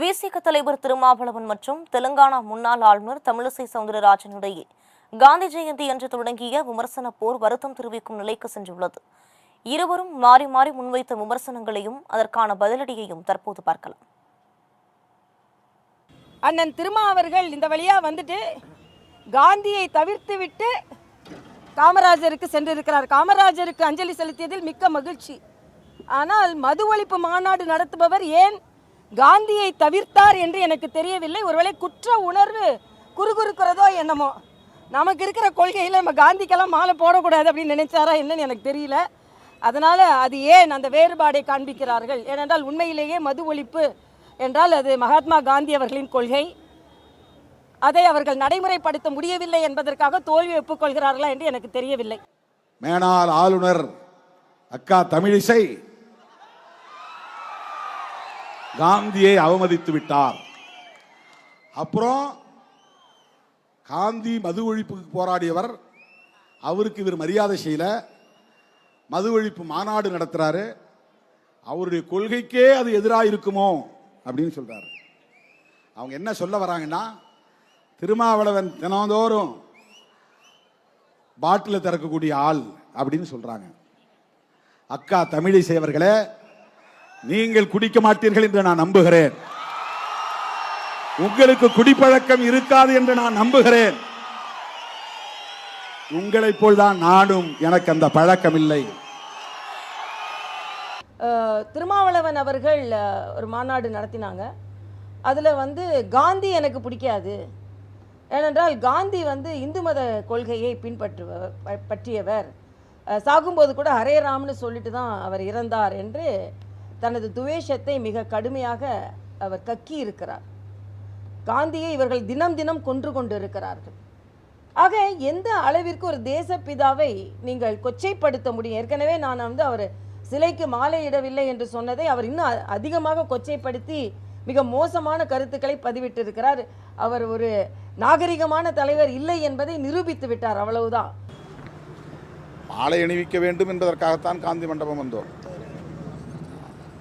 விசிக தலைவர் திருமாவளவன் மற்றும் தெலுங்கானா முன்னாள் ஆளுநர் தமிழிசை சவுந்தரராஜன் இடையே காந்தி ஜெயந்தி என்று தொடங்கிய விமர்சன போர் வருத்தம் தெரிவிக்கும் நிலைக்கு சென்றுள்ளது. இருவரும் மாறி மாறி முன்வைத்த விமர்சனங்களையும் அதற்கான பதிலடியையும் தற்போது பார்க்கலாம். அண்ணன் திருமா அவர்கள் இந்த வழியாக வந்துட்டு காந்தியை தவிர்த்து விட்டு காமராஜருக்கு சென்றிருக்கிறார். காமராஜருக்கு அஞ்சலி செலுத்தியதில் மிக்க மகிழ்ச்சி. ஆனால் மது ஒழிப்பு மாநாடு நடத்துபவர் ஏன் காந்தியை தவிர்த்தார் என்று எனக்கு தெரியவில்லை. ஒருவேளை குற்ற உணர்வு குறுகுறுக்கிறதோ என்னமோ. நமக்கு இருக்கிற கொள்கையில் நம்ம காந்திக்கெல்லாம் மாலை போடக்கூடாது அப்படின்னு நினைச்சாரா என்னன்னு எனக்கு தெரியல. அதனால் அது ஏன் அந்த வேறுபாடை காண்பிக்கிறார்கள்? ஏனென்றால் உண்மையிலேயே மது ஒழிப்பு என்றால் அது மகாத்மா காந்தி அவர்களின் கொள்கை. அதை அவர்கள் நடைமுறைப்படுத்த முடியவில்லை என்பதற்காக தோல்வி ஒப்புக்கொள்கிறார்களா என்று எனக்கு தெரியவில்லை. மேனால் ஆளுநர் அக்கா தமிழிசை காந்தியை அவமதித்து விட்டார். அப்புறம் காந்தி மது ஒழிப்புக்கு போராடியவர் அவருக்கு இவர் மரியாதை செய்யல. மது ஒழிப்பு மாநாடு நடத்துகிறாரு அவருடைய கொள்கைக்கே அது எதிராக இருக்குமோ அப்படின்னு சொல்கிறாரு அவங்க என்ன சொல்ல வராங்கன்னா திருமாவளவன் தினந்தோறும் பாட்டில் திறக்கக்கூடிய ஆள் அப்படின்னு சொல்கிறாங்க அக்கா தமிழிசை அவர்களே நீங்கள் குடிக்க மாட்டீர்கள் என்று நான் நம்புகிறேன். உங்களுக்கு குடிப்பழக்கம் இருக்காது என்று நான் நம்புகிறேன். உங்களைப் போல்தான் நானும் எனக்கு அந்த பழக்கம் இல்லை. திருமாவளவன் அவர்கள் ஒரு மாநாடு நடத்தினாங்க. அதில் வந்து காந்தி எனக்கு பிடிக்காது. ஏனென்றால் காந்தி வந்து இந்து மத கொள்கையை பின்பற்றுவர் ப- பற்றியவர். சாகும்போது கூட ஹரே ராம்னு சொல்லிட்டு தான் அவர் இறந்தார் என்று தனது துவேஷத்தை மிக கடுமையாக அவர் கக்கி இருக்கிறார் காந்தியை இவர்கள் தினம் தினம் கொன்று கொண்டு இருக்கிறார்கள் ஆக எந்த அளவிற்கு ஒரு தேசப்பிதாவை நீங்கள் கொச்சைப்படுத்த முடியும்? ஏற்கனவே நான் வந்து அவர் சிலைக்கு மாலையிடவில்லை என்று சொன்னதை அவர் இன்னும் அதிகமாக கொச்சைப்படுத்தி மிக மோசமான கருத்துக்களை பதிவிட்டிருக்கிறார். அவர் ஒரு நாகரிகமான தலைவர் இல்லை என்பதை நிரூபித்து விட்டார். அவ்வளவுதான். மாலை அணிவிக்க வேண்டும் என்பதற்காகத்தான் காந்தி மண்டபம் வந்தோம்.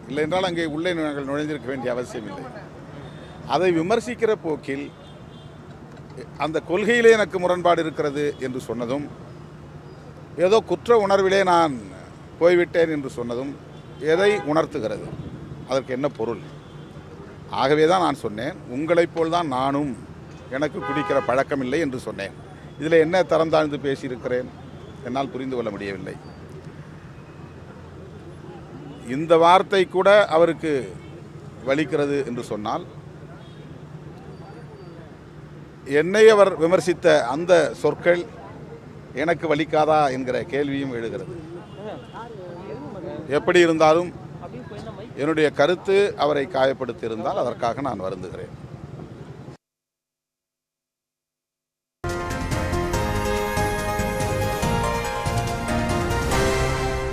இல்லை என்றால் அங்கே உள்ளே நாங்கள் நுழைந்திருக்க வேண்டிய அவசியம் இல்லை அதை விமர்சிக்கிற போக்கில் அந்த கொள்கையிலே எனக்கு முரண்பாடு இருக்கிறது என்று சொன்னதும் ஏதோ குற்ற உணர்விலே நான் போய்விட்டேன் என்று சொன்னதும் எதை உணர்த்துகிறது? அதற்கு என்ன பொருள்? ஆகவே தான் நான் சொன்னேன் உங்களைப் போல் தான் நானும் எனக்கு குடிக்கிற பழக்கம் இல்லை என்று சொன்னேன். இதில் என்ன தரம் தாழ்ந்து பேசியிருக்கிறேன்? என்னால் புரிந்து கொள்ள முடியவில்லை. இந்த வார்த்தை கூட அவருக்கு வலிக்கிறது என்று சொன்னால் என்னை அவர் விமர்சித்த அந்த சொற்கள் எனக்கு வலிக்காதா என்கிற கேள்வியும் எழுகிறது. எப்படி இருந்தாலும் என்னுடைய கருத்து அவரை காயப்படுத்தி இருந்தால் அதற்காக நான் வருந்துகிறேன்.